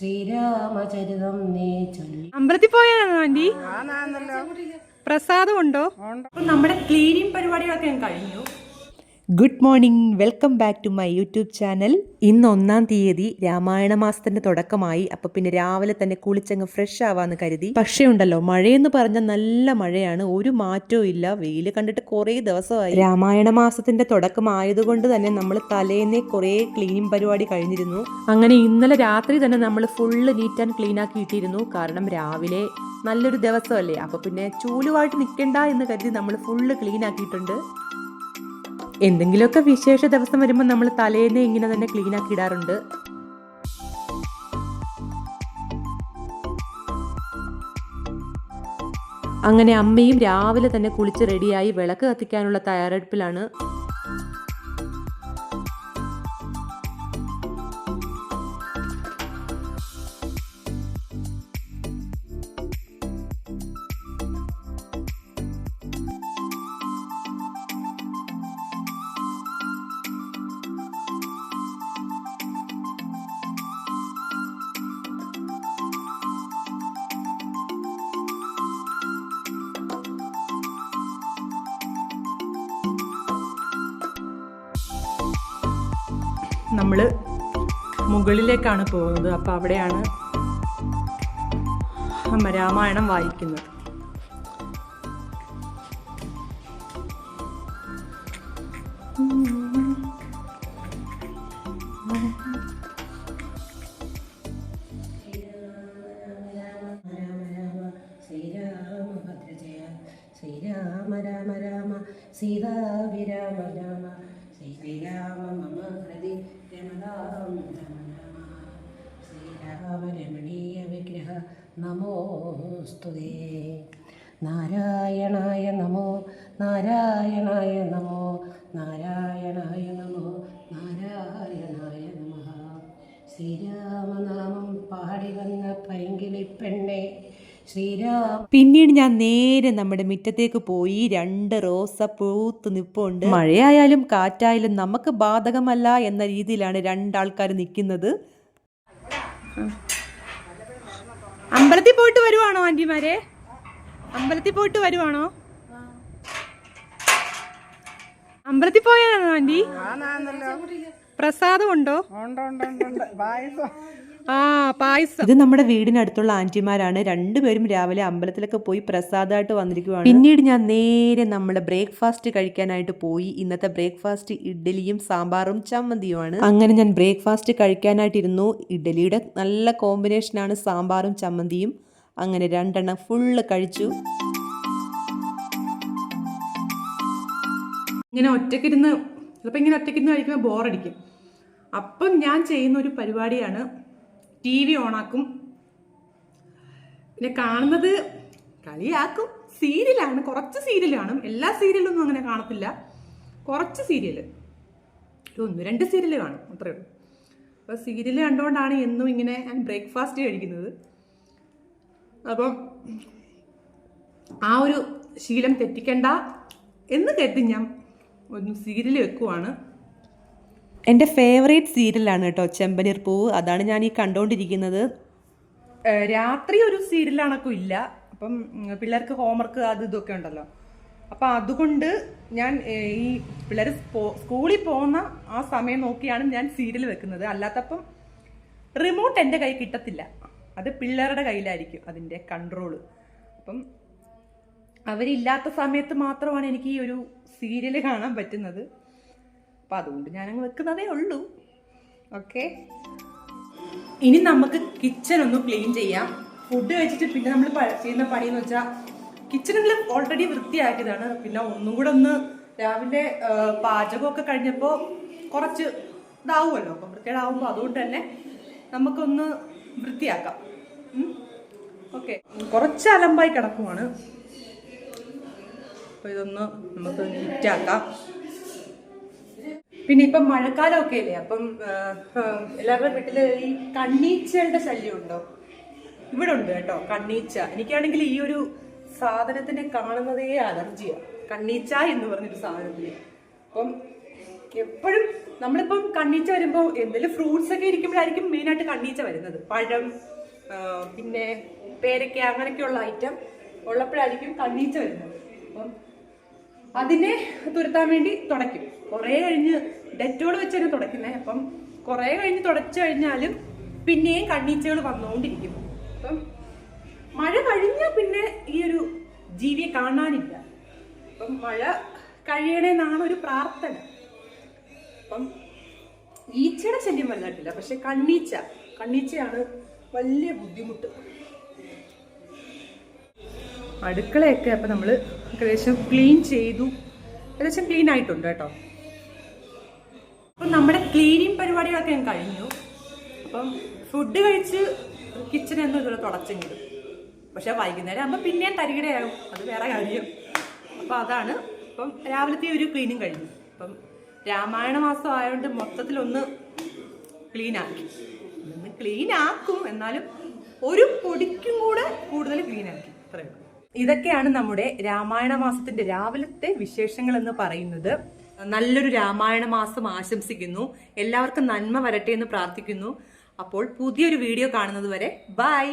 ശ്രീരാമചരിതം നീ ചൊല്ലി. അമ്പലത്തിൽ പോയാണോ ആന്റി? പ്രസാദം ഉണ്ടോ. അപ്പൊ നമ്മുടെ ക്ലീനിങ് പരിപാടികളൊക്കെ ഞാൻ കഴിഞ്ഞു. Good morning welcome back to my YouTube channel ഇന്ന് ഒന്നാം തീയതി രാമായണ മാസത്തിന്റെ തുടക്കമായി. അപ്പൊ പിന്നെ രാവിലെ തന്നെ കുളിച്ചങ്ങ് ഫ്രഷ് ആവാന്ന് കരുതി. പക്ഷേ ഉണ്ടല്ലോ മഴയെന്ന് പറഞ്ഞ നല്ല മഴയാണ്. ഒരു മാറ്റവും ഇല്ല. വെയിൽ കണ്ടിട്ട് കുറേ ദിവസമായി. രാമായണ മാസത്തിന്റെ തുടക്കമായതുകൊണ്ട് തന്നെ നമ്മൾ തലേന്നെ കുറേ ക്ലീനിങ് പരിപാടി കഴിഞ്ഞിരുന്നു. അങ്ങനെ ഇന്നലെ രാത്രി തന്നെ നമ്മൾ ഫുള്ള് നീറ്റ് ആൻഡ് ക്ലീൻ ആക്കി ഇട്ടിരുന്നു. കാരണം രാവിലെ നല്ലൊരു ദിവസമല്ലേ? അപ്പൊ പിന്നെ ചൂലുമായിട്ട് നിൽക്കണ്ട എന്ന് കരുതി നമ്മൾ ഫുള്ള് ക്ലീൻ ആക്കിയിട്ടുണ്ട്. എന്തെങ്കിലുമൊക്കെ വിശേഷ ദിവസം വരുമ്പോൾ നമ്മൾ തലേന്ന് ഇങ്ങനെ തന്നെ ക്ലീൻ ആക്കി ഇടാറുണ്ട്. അങ്ങനെ അമ്മയും രാവിലെ തന്നെ കുളിച്ച് റെഡിയായി വിളക്ക് കത്തിക്കാനുള്ള തയ്യാറെടുപ്പിലാണ്. നമ്മൾ മുകളിലേക്കാണ് പോകുന്നത്. അപ്പോൾ അവിടെയാണ് രാമായണം വായിക്കുന്നത്. ശ്രീരാമ ശ്രീരാമഭദ്രജയ ശ്രീരാമ രാമ രാമ സീതാഭിരാമ നമോസ്തുതേ നാരായണായ നമോ നാരായണായ നമോ നാരായണായ നമോ നാരായണായ നമ. ശ്രീരാമനാമം പാടി വന്ന പൈങ്കിളി പെണ്ണെ പിന്നീട് ഞാൻ നേരെ നമ്മുടെ മുറ്റത്തേക്ക് പോയി രണ്ട് റോസ പൂത്ത് നിപ്പുണ്ട്. മഴയായാലും കാറ്റായാലും നമുക്ക് ബാധകമല്ല എന്ന രീതിയിലാണ് രണ്ടാൾക്കാർ നിൽക്കുന്നത് അമ്പലത്തിൽ പോയിട്ട് വരുവാണോ ആന്റിമാരെ അമ്പലത്തിൽ പോയിട്ട് വരുവാണോ? അമ്പലത്തിൽ പോയാണോ ആന്റി പ്രസാദം ഉണ്ടോ ആ പായസം. ഇത് നമ്മുടെ വീടിനടുത്തുള്ള ആന്റിമാരാണ് രണ്ടുപേരും രാവിലെ അമ്പലത്തിലൊക്കെ പോയി പ്രസാദമായിട്ട് വന്നിരിക്കുവാണ്. പിന്നീട് ഞാൻ നേരെ നമ്മുടെ ബ്രേക്ക്ഫാസ്റ്റ് കഴിക്കാനായിട്ട് പോയി. ഇന്നത്തെ ബ്രേക്ക്ഫാസ്റ്റ് ഇഡ്ഡലിയും സാമ്പാറും ചമ്മന്തിയുമാണ്. അങ്ങനെ ഞാൻ ബ്രേക്ക്ഫാസ്റ്റ് കഴിക്കാനായിട്ടിരുന്നു. ഇഡ്ഡലിയുടെ നല്ല കോമ്പിനേഷനാണ് സാമ്പാറും ചമ്മന്തിയും. അങ്ങനെ രണ്ടെണ്ണം ഫുള്ള് കഴിച്ചു. ഇങ്ങനെ ഒറ്റക്കിരുന്ന് ചിലപ്പോൾ ഇങ്ങനെ ഒറ്റക്കിരുന്ന് കഴിക്കുമ്പോൾ ബോറടിക്കും അപ്പം ഞാൻ ചെയ്യുന്ന ഒരു പരിപാടിയാണ് ടി വി ഓണാക്കും. പിന്നെ കാണുന്നത് കളിയാക്കും. സീരിയലാണ്. കുറച്ച് സീരിയൽ കാണും. എല്ലാ സീരിയലൊന്നും അങ്ങനെ കാണത്തില്ല. കുറച്ച് സീരിയൽ. ഒരു ഒന്ന് രണ്ട് സീരിയൽ കാണും. അത്രയേ ഉള്ളൂ. അപ്പോൾ സീരിയൽ കണ്ടുകൊണ്ടാണ് എന്നും ഇങ്ങനെ ഞാൻ ബ്രേക്ക്ഫാസ്റ്റ് കഴിക്കുന്നത്. അപ്പം ആ ഒരു ശീലം തെറ്റിക്കണ്ട എന്ന് കരുതി ഞാൻ ഒന്ന് സീരിയൽ വെക്കുവാണ്. എന്റെ ഫേവറേറ്റ് സീരിയലാണ് കേട്ടോ ചെമ്പനീർ പൂവ്. അതാണ് ഞാൻ ഈ കണ്ടുകൊണ്ടിരിക്കുന്നത് രാത്രി ഒരു സീരിയലാണൊക്കെ ഇല്ല. അപ്പം പിള്ളേർക്ക് ഹോംവർക്ക് അത് ഇതൊക്കെ ഉണ്ടല്ലോ. അപ്പം അതുകൊണ്ട് ഞാൻ ഈ പിള്ളേർ സ്കൂളിൽ പോകുന്ന ആ സമയം നോക്കിയാണ് ഞാൻ സീരിയൽ വെക്കുന്നത്. അല്ലാത്തപ്പം റിമോട്ട് എന്റെ കൈ കിട്ടത്തില്ല. അത് പിള്ളേരുടെ കയ്യിലായിരിക്കും അതിന്റെ കൺട്രോൾ അപ്പം അവരില്ലാത്ത സമയത്ത് മാത്രമാണ് എനിക്ക് ഈ ഒരു സീരിയൽ കാണാൻ പറ്റുന്നത്. അപ്പം അതുകൊണ്ട് ഞാനങ്ങ് വെക്കുന്നതേ ഉള്ളൂ. ഓക്കെ ഇനി നമുക്ക് കിച്ചൺ ഒന്ന് ക്ലീൻ ചെയ്യാം. ഫുഡ് കഴിച്ചിട്ട് പിന്നെ നമ്മൾ ചെയ്യുന്ന പണി എന്ന് വെച്ചാൽ കിച്ചണിൽ ഓൾറെഡി വൃത്തിയാക്കിയതാണ്. പിന്നെ ഒന്നും കൂടെ ഒന്ന് രാവിലെ പാചകമൊക്കെ കഴിഞ്ഞപ്പോൾ കുറച്ച് ഇതാവുമല്ലോ. അപ്പം വൃത്തികേടാവുമ്പോൾ അതുകൊണ്ട് തന്നെ നമുക്കൊന്ന് വൃത്തിയാക്കാം. ഓക്കെ കുറച്ച് അലമ്പായി കിടക്കുവാണ്. അപ്പോൾ ഇതൊന്ന് നമുക്ക് നീറ്റാക്കാം പിന്നെ ഇപ്പം മഴക്കാലമൊക്കെ അല്ലേ അപ്പം എല്ലാവരുടെ വീട്ടിൽ ഈ കണ്ണീച്ചകളുടെ ശല്യം ഉണ്ടോ ഇവിടെ ഉണ്ട് കേട്ടോ കണ്ണീച്ച. എനിക്കാണെങ്കിൽ ഈ ഒരു സാധനത്തിനെ കാണുന്നതേ അലർജിയാണ് കണ്ണീച്ച എന്ന് പറഞ്ഞൊരു സാധനത്തിന് അപ്പം എപ്പോഴും നമ്മളിപ്പം കണ്ണീച്ച വരുമ്പോൾ എന്തെങ്കിലും ഫ്രൂട്ട്സ് ഒക്കെ ഇരിക്കുമ്പോഴായിരിക്കും മെയിനായിട്ട് കണ്ണീച്ച വരുന്നത്. പഴം പിന്നെ പേരയ്ക്ക അങ്ങനെയൊക്കെയുള്ള ഐറ്റം ഉള്ളപ്പോഴായിരിക്കും കണ്ണീച്ച വരുന്നത്. അപ്പം അതിനെ തുരത്താൻ വേണ്ടി തുടയ്ക്കും. കുറേ കഴിഞ്ഞ് ഡെറ്റോൾ വെച്ച് തന്നെ തുടയ്ക്കുന്നത് അപ്പം കുറേ കഴിഞ്ഞ് തുടച്ചു കഴിഞ്ഞാലും പിന്നെയും കണ്ണീച്ചകൾ വന്നുകൊണ്ടിരിക്കും അപ്പം മഴ കഴിഞ്ഞാൽ പിന്നെ ഈ ഒരു ജീവിയെ കാണാനില്ല. അപ്പം മഴ കഴിയണേന്നാണ് ഒരു പ്രാർത്ഥന. അപ്പം ഈച്ചയുടെ ശല്യം വലുതായിട്ടില്ല പക്ഷെ കണ്ണീച്ച കണ്ണീച്ചയാണ് വലിയ ബുദ്ധിമുട്ട്. അടുക്കളയൊക്കെ അപ്പം നമ്മൾ ഏകദേശം ക്ലീൻ ചെയ്തു. ഏകദേശം ക്ലീൻ ആയിട്ടുണ്ട് കേട്ടോ. അപ്പം നമ്മുടെ ക്ലീനിങ് പരിപാടികളൊക്കെ ഞാൻ കഴിഞ്ഞു. അപ്പം ഫുഡ് കഴിച്ച് കിച്ചണൊന്നും ഇതുപോലെ തുടച്ചെങ്കിലും. പക്ഷേ വൈകുന്നേരം ആകുമ്പോൾ പിന്നെയും തരികിടയാകും. അത് വേറെ കാര്യം. അപ്പം അതാണ്. അപ്പം രാവിലത്തെ ഒരു ക്ലീനിങ് കഴിഞ്ഞു. അപ്പം രാമായണ മാസം ആയതുകൊണ്ട് മൊത്തത്തിലൊന്ന് ക്ലീനാക്കി ഒന്ന് ക്ലീനാക്കും എന്നാലും ഒരു പൊടിക്കും കൂടെ കൂടുതൽ ക്ലീനാക്കി അത്രയുള്ളൂ അത്രയും ഇതൊക്കെയാണ് നമ്മുടെ രാമായണ മാസത്തിന്റെ രാവിലത്തെ വിശേഷങ്ങൾ എന്ന് പറയുന്നത്. നല്ലൊരു രാമായണ മാസം ആശംസിക്കുന്നു. എല്ലാവർക്കും നന്മ വരട്ടെ എന്ന് പ്രാർത്ഥിക്കുന്നു. അപ്പോൾ പുതിയൊരു വീഡിയോ കാണുന്നത് വരെ ബൈ.